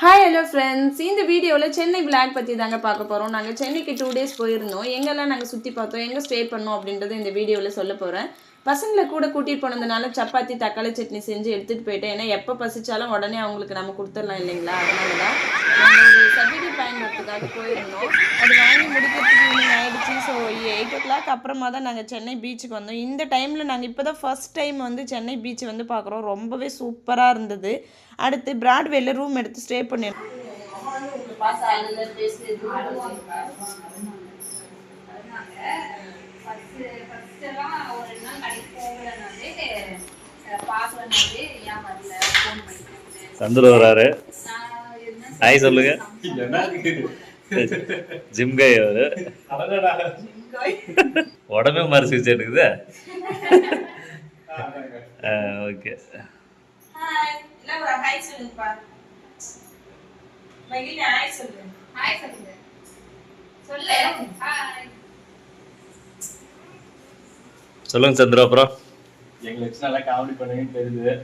Hi hello friends இந்த வீடியோவில் Chennai black பற்றி தாங்க பார்க்க போகிறோம் நாங்கள் சென்னைக்கு டூ டேஸ் போயிருந்தோம். எங்கெல்லாம் நாங்கள் சுற்றி பார்த்தோம் எங்கே ஸ்டே பண்ணோம் அப்படின்றத இந்த வீடியோவில் சொல்ல போகிறேன் பசங்களை கூட கூட்டிகிட்டு போனதுனால சப்பாத்தி தக்காளி சட்னி செஞ்சு எடுத்துகிட்டு போயிட்டேன். ஏன்னா எப்போ பசிச்சாலும் உடனே அவங்களுக்கு நம்ம கொடுத்துடலாம் இல்லைங்களா? அதனால தான் நாங்கள் ஒரு சர்டிஃபிகேட் பயன்படுத்துக்காக போயிருந்தோம். அது எயிட் ஓ கிளாக் அப்புறமா தான் நாங்கள் சென்னை பீச்சுக்கு வந்தோம். இந்த டைமில் நாங்கள் இப்போ தான் ஃபஸ்ட் டைம் வந்து சென்னை பீச் வந்து பார்க்குறோம். ரொம்பவே சூப்பராக இருந்தது. அடுத்து பிராட்வேல ரூம் எடுத்து ஸ்டே வராரு. ஹாய் சொல்லுங்க. ஜிம் கை அவரு. உடம்பே மறைச்சிச்சு இருக்குது ஓகே. சொல்லுங்க. சந்துரு அப்புறம் எங்களை வச்சு நல்லா காமெடி பண்ணுவீங்கன்னு தெரியுது.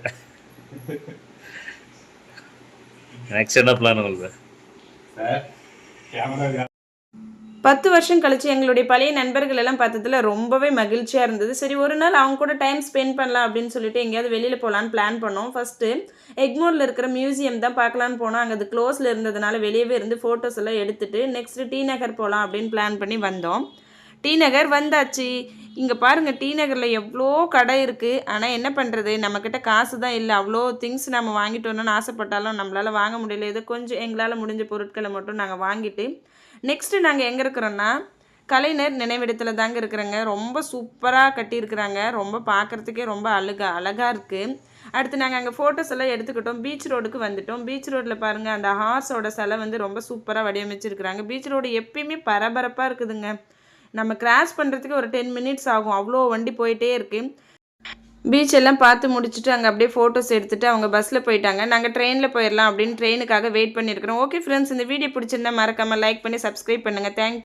நெக்ஸ்ட் என்ன பிளான் உங்களுக்கு? சார் கேமரா பத்து வருஷம் கழிச்சு எங்களுடைய பழைய நண்பர்கள் எல்லாம் பார்த்ததுல ரொம்பவே மகிழ்ச்சியாக இருந்தது. சரி ஒரு நாள் அவங்க கூட டைம் ஸ்பெண்ட் பண்ணலாம் அப்படின்னு சொல்லிட்டு எங்கேயாவது வெளியில் போகலான்னு பிளான் பண்ணோம். ஃபஸ்ட்டு எக்மோரில் இருக்கிற மியூசியம் தான் பார்க்கலான்னு போனோம். அங்கே அது க்ளோஸில் இருந்ததுனால வெளியவே இருந்து ஃபோட்டோஸ் எல்லாம் எடுத்துட்டு நெக்ஸ்ட்டு டி நகர் போகலாம் அப்படின்னு பிளான் பண்ணி வந்தோம். டி நகர் வந்தாச்சு. இங்கே பாருங்கள் டி நகரில் எவ்வளோ கடை இருக்குது ஆனால் என்ன பண்ணுறது நம்மக்கிட்ட காசு தான் இல்லை. அவ்வளோ திங்ஸ் நம்ம வாங்கிட்டு வரணும்னு ஆசைப்பட்டாலும் நம்மளால் வாங்க முடியல. ஏதோ கொஞ்சம் எங்களால் முடிஞ்ச பொருட்களை மட்டும் நாங்கள் வாங்கிட்டு நெக்ஸ்ட்டு நாங்கள் எங்கே இருக்கிறோன்னா கலைஞர் நினைவிடத்தில் தாங்க இருக்கிறோங்க. ரொம்ப சூப்பராக கட்டியிருக்கிறாங்க. ரொம்ப பார்க்குறதுக்கே ரொம்ப அழகா அழகாக இருக்குது அடுத்து நாங்கள் அங்கே ஃபோட்டோஸ் எல்லாம் எடுத்துக்கிட்டோம். பீச் ரோடுக்கு வந்துட்டோம். பீச் ரோட்டில் பாருங்கள் அந்த ஹார்ஸோட சிலை வந்து ரொம்ப சூப்பராக வடிவமைச்சிருக்கிறாங்க. பீச் ரோடு எப்பயுமே பரபரப்பாக இருக்குதுங்க. நம்ம கிராஸ் பண்ணுறதுக்கு ஒரு டென் மினிட்ஸ் ஆகும். அவ்வளோ வண்டி போயிட்டே இருக்குது பீச் எல்லாம் பார்த்து முடிச்சுட்டு அங்கே அப்படியே ஃபோட்டோஸ் எடுத்துகிட்டு அவங்க பஸ்ஸில் போயிட்டாங்க. நாங்கள் ட்ரெயினில் போயிடலாம் அப்படின்னு ட்ரெயினுக்காக வெயிட் பண்ணியிருக்கிறோம் ஓகே ஃப்ரெண்ட்ஸ் இந்த வீடியோ பிடிச்சிருந்தா மறக்காமல் லைக் பண்ணி சப்ஸ்கிரைப் பண்ணுங்கள் தேங்க்